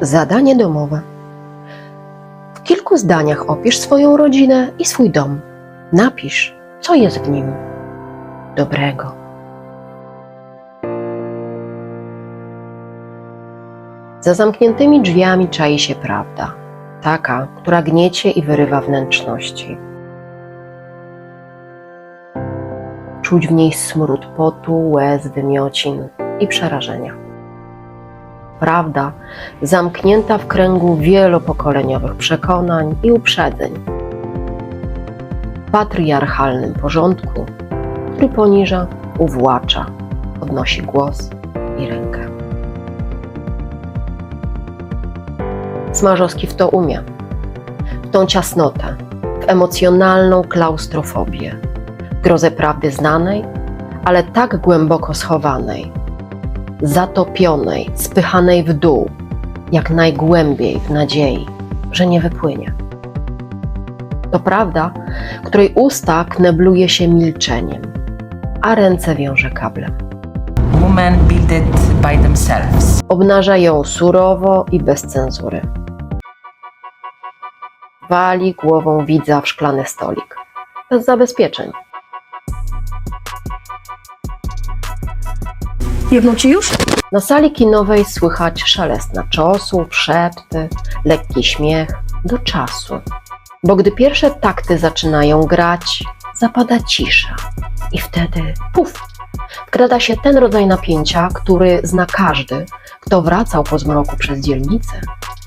Zadanie domowe. W kilku zdaniach opisz swoją rodzinę i swój dom. Napisz, co jest w nim dobrego. Za zamkniętymi drzwiami czai się prawda, taka, która gniecie i wyrywa wnętrzności. Czuć w niej smród potu, łez, wymiocin i przerażenia. Prawda zamknięta w kręgu wielopokoleniowych przekonań i uprzedzeń. Patriarchalnym porządku, który poniża, uwłacza, podnosi głos i rękę. Smarzowski w to umie. W tą ciasnotę, w emocjonalną klaustrofobię, grozę prawdy znanej, ale tak głęboko schowanej, zatopionej, spychanej w dół, jak najgłębiej w nadziei, że nie wypłynie. To prawda, której usta knebluje się milczeniem, a ręce wiąże kablem. Women build it by themselves. Obnaża ją surowo i bez cenzury. Wali głową widza w szklany stolik, bez zabezpieczeń. Jedną ci już? Na sali kinowej słychać szelest naczosów, szepty, lekki śmiech do czasu. Bo gdy pierwsze takty zaczynają grać, zapada cisza. I wtedy puf! Wkrada się ten rodzaj napięcia, który zna każdy, kto wracał po zmroku przez dzielnicę,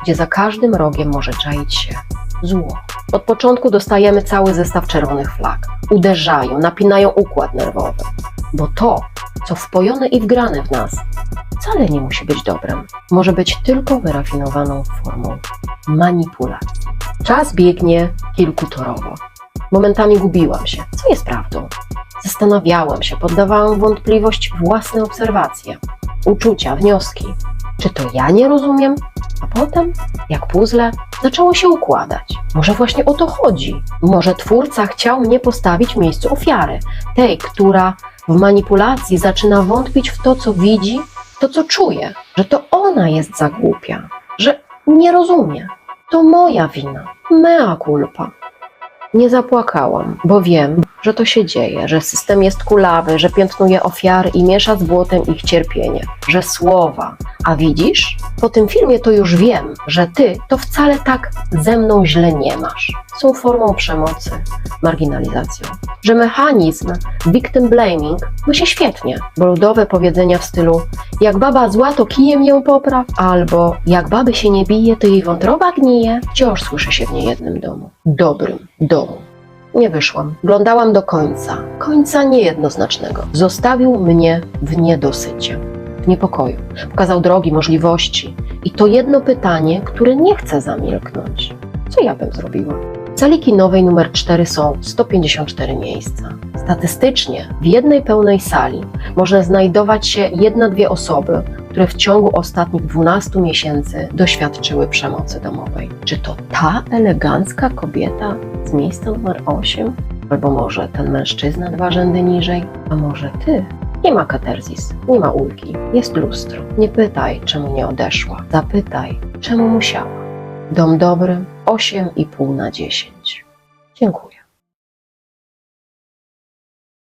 gdzie za każdym rogiem może czaić się zło. Od początku dostajemy cały zestaw czerwonych flag. Uderzają, napinają układ nerwowy. Bo to, co wpojone i wgrane w nas, wcale nie musi być dobrem. Może być tylko wyrafinowaną formą manipulacji. Czas biegnie kilkutorowo. Momentami gubiłam się, co jest prawdą. Zastanawiałam się, poddawałam wątpliwość własne obserwacje, uczucia, wnioski. Czy to ja nie rozumiem? A potem, jak puzzle, zaczęło się układać. Może właśnie o to chodzi. Może twórca chciał mnie postawić w miejscu ofiary, tej, która w manipulacji zaczyna wątpić w to, co widzi, to, co czuje, że to ona jest za głupia, że nie rozumie. To moja wina, mea culpa. Nie zapłakałam, bo wiem, że to się dzieje, że system jest kulawy, że piętnuje ofiary i miesza z błotem ich cierpienie, że słowa. A widzisz? Po tym filmie to już wiem, że ty to wcale tak ze mną źle nie masz. Są formą przemocy, marginalizacją. Że mechanizm victim blaming ma się świetnie, bo ludowe powiedzenia w stylu jak baba zła, to kijem ją popraw, albo jak baby się nie bije, to jej wątroba gnije, wciąż słyszy się w niejednym domu. Dobrym domu. Nie wyszłam. Glądałam do końca. Końca niejednoznacznego. Zostawił mnie w niedosycie, w niepokoju. Pokazał drogi, możliwości. I to jedno pytanie, które nie chce zamilknąć. Co ja bym zrobiła? W sali kinowej numer 4 są 154 miejsca. Statystycznie w jednej pełnej sali może znajdować się jedna-dwie osoby, które w ciągu ostatnich 12 miesięcy doświadczyły przemocy domowej. Czy to ta elegancka kobieta z miejsca numer 8? Albo może ten mężczyzna dwa rzędy niżej? A może ty? Nie ma katarzis, nie ma ulgi, jest lustro. Nie pytaj, czemu nie odeszła. Zapytaj, czemu musiała. Dom dobry, 8,5 na 10. Dziękuję.